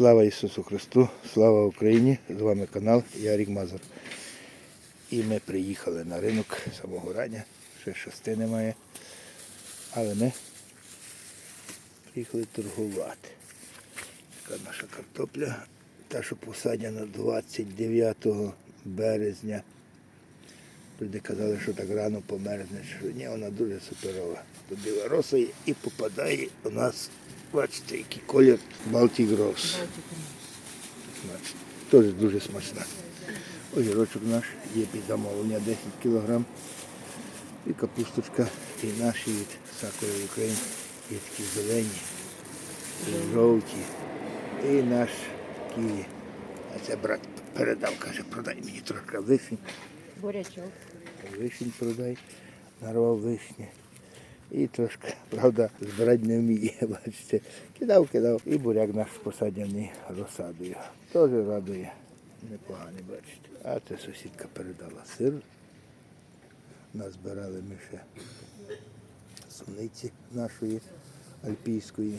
Слава Ісусу Христу, слава Україні! З вами канал Ярік Мазур. І ми приїхали на ринок самого рання, ще шести немає. Але ми приїхали торгувати. Така наша картопля, та, що посадена 29 березня. Люди казали, що так рано померзне, що ні, вона дуже суперова. Тут біла і попадає у нас, бачите, який колір Baltic Rose. Теж дуже смачна. Огірочок наш є під замовлення 10 кг. І капусточка, і наші від Сакури України. Є такі зелені, і жовті. І наш ківі. А це брат передав, каже, продай мені трошки вишень. Бурячок. Вишень продай, нарвав вишні. І трошки, правда, збирати не вміє, бачите. Кидав, кидав. І буряк наш посадяний розсадою. Теж радує. Непоганий, бачите. А це сусідка передала сир. Назбирали ми ще суниці нашої альпійської.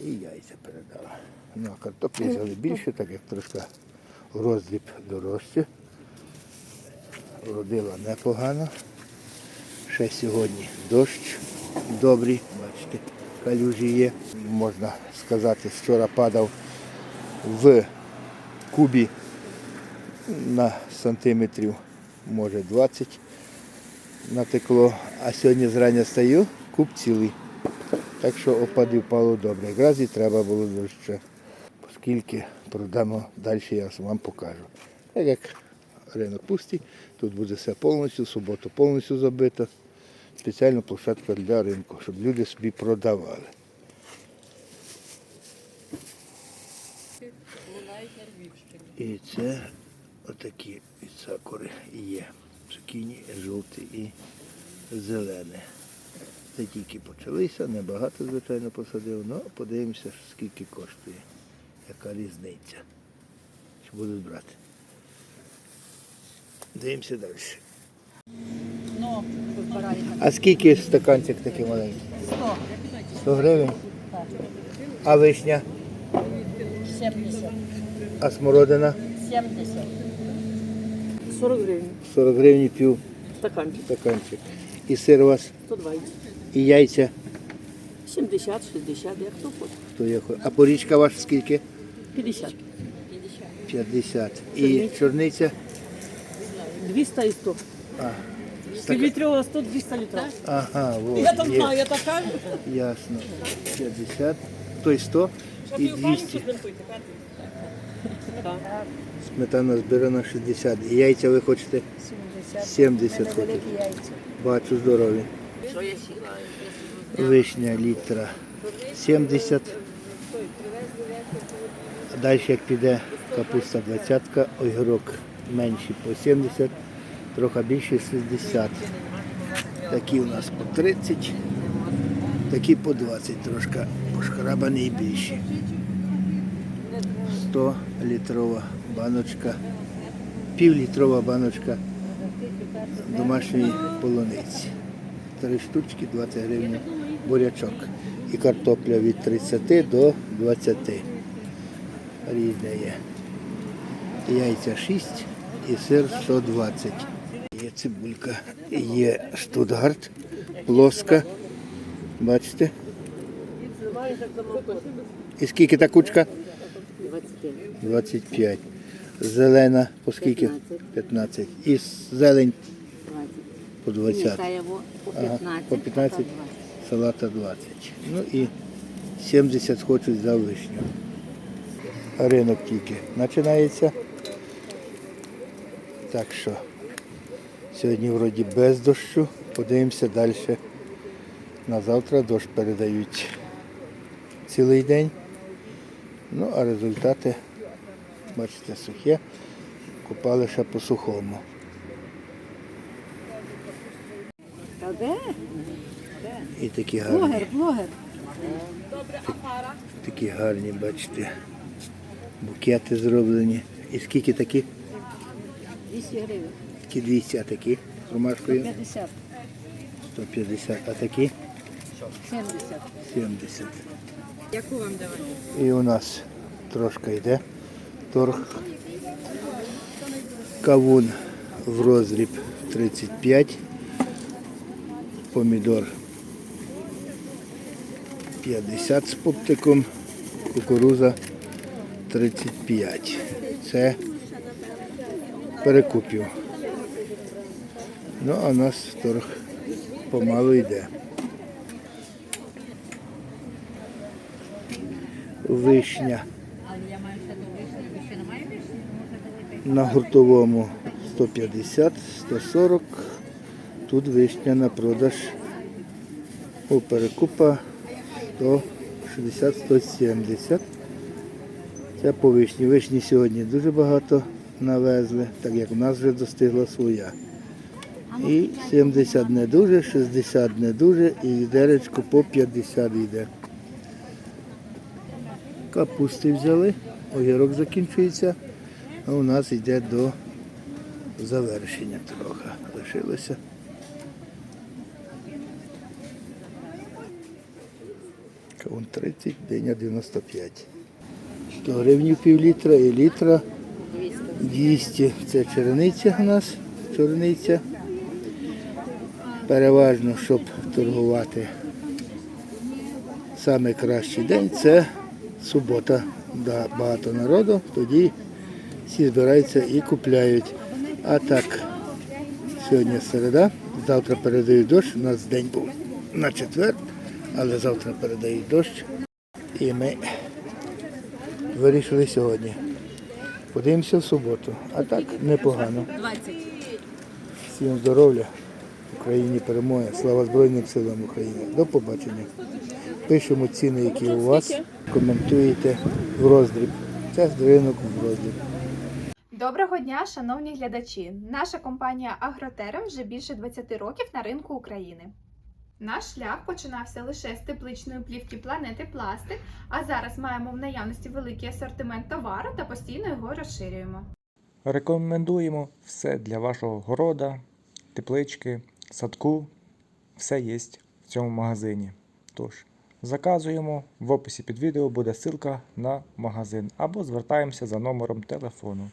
І яйця передала. Ну, а картоплі взяли більше, так як трошки роздріб дорожче. Родила непогано. Ще сьогодні дощ добрий, бачите, калюжі є. Можна сказати, вчора падав в кубі на сантиметрів, може 20 натекло, а сьогодні зрання стаю, куб цілий. Так що опадів впало добре. Якраз треба було дощу. Оскільки продамо далі, я вам покажу. Так як ринок пустий, тут буде все повністю, суботу повністю забито. Спеціальна площадка для ринку, щоб люди собі продавали. І це отакі від сакури є. Цукіні, жовті і зелене. Це тільки почалися, небагато, звичайно, посадив, але подивимося, скільки коштує, яка різниця. Чи будуть брати. Дивимося далі. А скільки стаканчик такий маленький? 100, 100 гривень. А вишня, 70, а смородина 70. 40 гривень. 40 гривень пів Стаканчик. стаканчик. І сир у вас, 120. і яйця, 70, 60, як хто хоче. хто є. хо- А порічка ваша скільки? 50. 50. І чорниця? 200 і 100. А, Півлітрова 100, 200 літрів. ага, вот, Я там є. знаю, я така. Ясно. 50, той 100 і 200. Сметана збирана 60. І яйця ви хочете? 70. 70 хочете. Бачу, здорові. Вишня літра 70. Далі як піде капуста 20, огірок менший по 70, трохи більше 60. Такі у нас по 30, такі по 20, трошки пошкрабані і більші. 100 літрова баночка, півлітрова баночка домашньої полуниці. Три штучки 20 гривень бурячок. І картопля від 30 до 20. Різне є. Яйця 6 і сир 120. Є цибулька, є штутгарт, плоска. Бачите? І скільки та кучка? 25. Зелена по скільки? 15. І зелень по 20. Ага, по 15, салата 20. Ну і 70 хочуть за вишню. Ринок тільки починається. Так що сьогодні вроді без дощу. Подивимося далі. На завтра дощ передають цілий день. Ну, а результати, бачите, сухе. Купали ще по сухому. Та де? І такі гарні. Блогер, блогер. Такі гарні, бачите, букети зроблені. І скільки такі? 200 гривень. Такі 200, а такі з ромашкою 50, 150, а такі 70. 70. Яку вам давати? І у нас трошки йде торг. Кавун в розріб 35. Помідор 50 з поптиком. Кукуруза 35. Це перекупів. Ну, а нас торг помалу йде. Вишня. На гуртовому 150, 140. Тут вишня на продаж у перекупа 160, 170. Це по вишні. Вишні сьогодні дуже багато навезли, так як у нас вже достигла своя. І 70 не дуже, 60 не дуже, і відеречко по 50 йде. Капусти взяли, огірок закінчується, а у нас йде до завершення трохи. Лишилося. Кавун 30, диня 95. 100 гривень пів літра і літра 200. Це черениця у нас, чорниця. Переважно, щоб торгувати саме кращий день це субота. Да, багато народу, тоді всі збираються і купляють. А так, сьогодні середа, завтра передають дощ. У нас день був на четвер, але завтра передають дощ. І ми вирішили сьогодні. Подивимося в суботу. А так непогано. 20. Всім здоров'я, Україні перемоги, слава Збройним силам України. До побачення. Пишемо ціни, які у вас, коментуєте в роздріб. Це ринок в роздріб. Доброго дня, шановні глядачі! Наша компанія Агротерем вже більше 20 років на ринку України. Наш шлях починався лише з тепличної плівки планети Пластик, а зараз маємо в наявності великий асортимент товару та постійно його розширюємо. Рекомендуємо все для вашого города, теплички, садку. Все є в цьому магазині. Тож, заказуємо. В описі під відео буде ссылка на магазин або звертаємося за номером телефону.